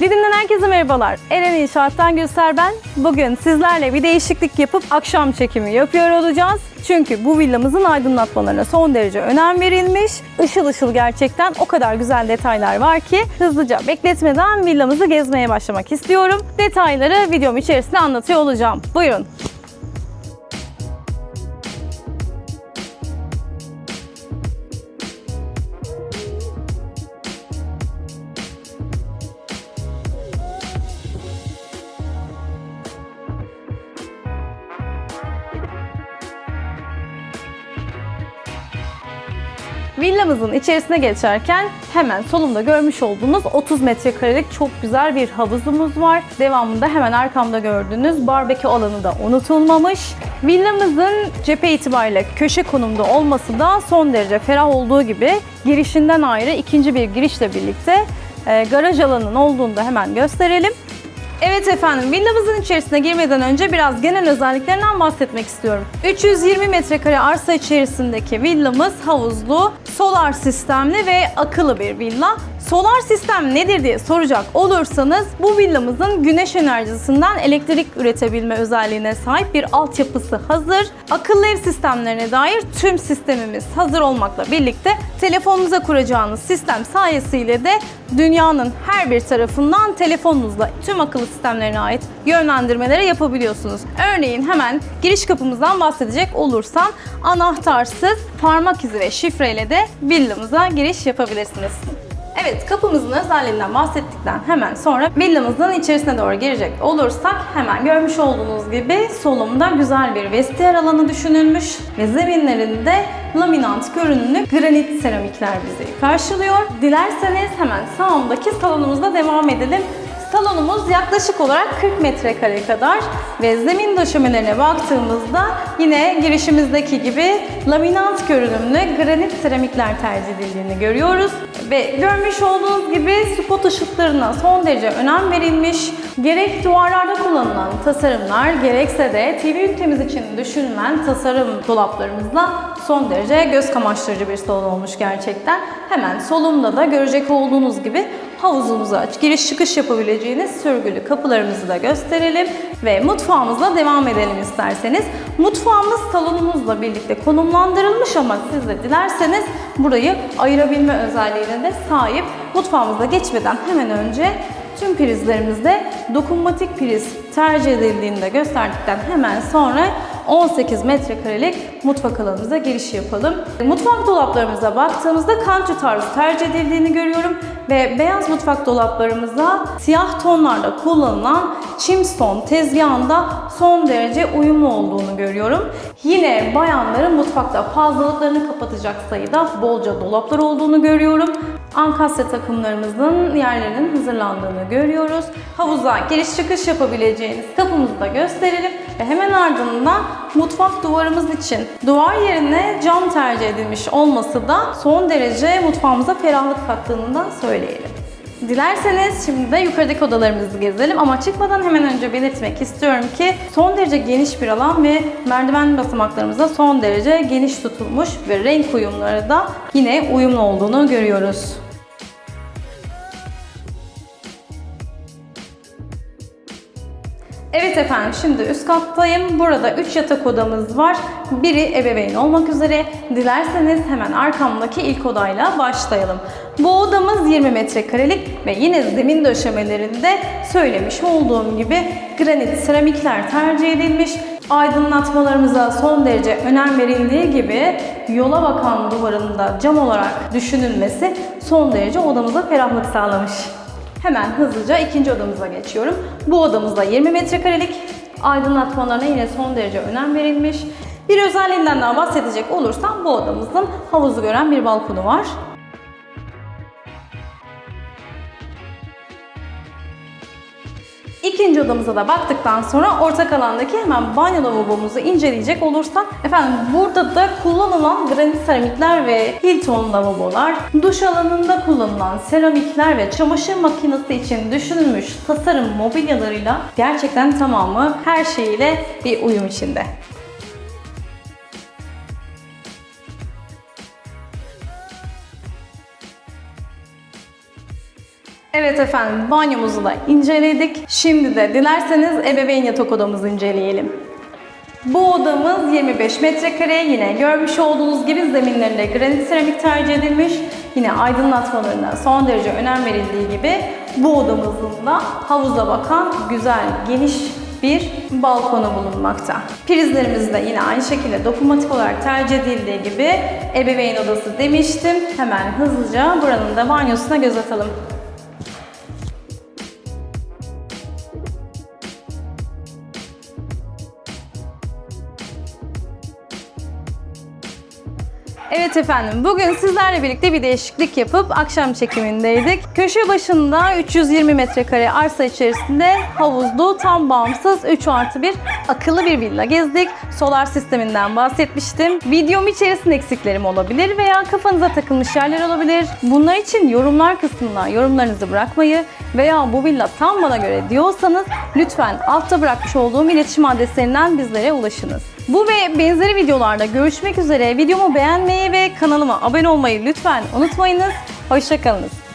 Didim'den herkese merhabalar. Eren İnşaat'tan Gülser ben. Bugün sizlerle bir değişiklik yapıp akşam çekimi yapıyor olacağız. Çünkü bu villamızın aydınlatmalarına son derece önem verilmiş. Işıl ışıl gerçekten o kadar güzel detaylar var ki hızlıca bekletmeden villamızı gezmeye başlamak istiyorum. Detayları videom içerisinde anlatıyor olacağım. Buyurun. Villamızın içerisine geçerken hemen solumda görmüş olduğunuz 30 metrekarelik çok güzel bir havuzumuz var. Devamında hemen arkamda gördüğünüz barbekü alanı da unutulmamış. Villamızın cephe itibariyle köşe konumda olması da son derece ferah olduğu gibi girişinden ayrı ikinci bir girişle birlikte e, garaj alanının olduğunu da hemen gösterelim. Evet efendim, villamızın içerisine girmeden önce biraz genel özelliklerinden bahsetmek istiyorum. 320 metrekare arsa içerisindeki villamız havuzlu, solar sistemli ve akıllı bir villa. Solar sistem nedir diye soracak olursanız bu villamızın güneş enerjisinden elektrik üretebilme özelliğine sahip bir altyapısı hazır. Akıllı ev sistemlerine dair tüm sistemimiz hazır olmakla birlikte telefonunuza kuracağınız sistem sayesinde de dünyanın her bir tarafından telefonunuzla tüm akıllı sistemlerine ait yönlendirmelere yapabiliyorsunuz. Örneğin hemen giriş kapımızdan bahsedecek olursam anahtarsız parmak izi ve şifreyle de villamıza giriş yapabilirsiniz. Evet kapımızın özelliğinden bahsettikten hemen sonra villamızın içerisine doğru girecek olursak hemen görmüş olduğunuz gibi solumda güzel bir vestiyer alanı düşünülmüş ve zeminlerinde laminant görünümlü granit seramikler bizi karşılıyor. Dilerseniz hemen sağımdaki salonumuzda devam edelim. Salonumuz yaklaşık olarak 40 metrekare kadar ve zemin döşemelerine baktığımızda yine girişimizdeki gibi laminant görünümlü granit seramikler tercih edildiğini görüyoruz. Ve görmüş olduğunuz gibi spot ışıklarına son derece önem verilmiş. Gerek duvarlarda kullanılan tasarımlar gerekse de TV ünitemiz için düşünülen tasarım dolaplarımızla son derece göz kamaştırıcı bir salon olmuş gerçekten. Hemen solumda da görecek olduğunuz gibi havuzumuzu aç, giriş çıkış yapabileceğiniz sürgülü kapılarımızı da gösterelim ve mutfağımızla devam edelim isterseniz. Mutfağımız salonumuzla birlikte konumlandırılmış ama siz de dilerseniz burayı ayırabilme özelliğine de sahip. Mutfağımıza geçmeden hemen önce tüm prizlerimizde dokunmatik priz tercih edildiğini de gösterdikten hemen sonra 18 metrekarelik mutfak alanımıza giriş yapalım. Mutfak dolaplarımıza baktığımızda country tarzı tercih edildiğini görüyorum ve beyaz mutfak dolaplarımıza siyah tonlarda kullanılan chimstone tezgahında son derece uyumlu olduğunu görüyorum. Yine bayanların mutfakta fazlalıklarını kapatacak sayıda bolca dolaplar olduğunu görüyorum. Ankastre takımlarımızın yerlerinin hazırlandığını görüyoruz. Havuza giriş çıkış yapabileceğiniz kapımızı da gösterelim. Ve hemen ardından mutfak duvarımız için duvar yerine cam tercih edilmiş olması da son derece mutfağımıza ferahlık kattığını da söyleyelim. Dilerseniz şimdi de yukarıdaki odalarımızı gezelim ama çıkmadan hemen önce belirtmek istiyorum ki son derece geniş bir alan ve merdiven basamaklarımızda son derece geniş tutulmuş ve renk uyumları da yine uyumlu olduğunu görüyoruz. Evet efendim şimdi üst kattayım. Burada 3 yatak odamız var. Biri ebeveyn olmak üzere. Dilerseniz hemen arkamdaki ilk odayla başlayalım. Bu odamız 20 metrekarelik ve yine zemin döşemelerinde söylemiş olduğum gibi granit seramikler tercih edilmiş. Aydınlatmalarımıza son derece önem verildiği gibi yola bakan duvarında cam olarak düşünülmesi son derece odamıza ferahlık sağlamış. Hemen hızlıca ikinci odamıza geçiyorum. Bu odamızda 20 metrekarelik aydınlatmalarına yine son derece önem verilmiş. Bir özelliğinden daha bahsedecek olursam bu odamızın havuzu gören bir balkonu var. İkinci odamıza da baktıktan sonra ortak alandaki hemen banyo lavabomuzu inceleyecek olursak efendim burada da kullanılan granit seramikler ve Hilton lavabolar, duş alanında kullanılan seramikler ve çamaşır makinesi için düşünülmüş tasarım mobilyalarıyla gerçekten tamamı her şeyiyle bir uyum içinde. Evet efendim banyomuzu da inceledik. Şimdi de dilerseniz ebeveyn yatak odamızı inceleyelim. Bu odamız 25 metrekare. Yine görmüş olduğunuz gibi zeminlerinde granit seramik tercih edilmiş. Yine aydınlatmalarına son derece önem verildiği gibi bu odamızın da havuza bakan güzel, geniş bir balkonu bulunmakta. Prizlerimiz de yine aynı şekilde dokunmatik olarak tercih edildiği gibi ebeveyn odası demiştim. Hemen hızlıca buranın da banyosuna göz atalım. Evet efendim, bugün sizlerle birlikte bir değişiklik yapıp akşam çekimindeydik. Köşe başında 320 metrekare arsa içerisinde havuzlu, tam bağımsız 3 artı 1 akıllı bir villa gezdik. Solar sisteminden bahsetmiştim. Videom içerisinde eksiklerim olabilir veya kafanıza takılmış yerler olabilir. Bunlar için yorumlar kısmına yorumlarınızı bırakmayı veya bu villa tam bana göre diyorsanız lütfen altta bırakmış olduğum iletişim adreslerinden bizlere ulaşınız. Bu ve benzeri videolarda görüşmek üzere. Videomu beğenmeyi ve kanalıma abone olmayı lütfen unutmayınız. Hoşçakalınız.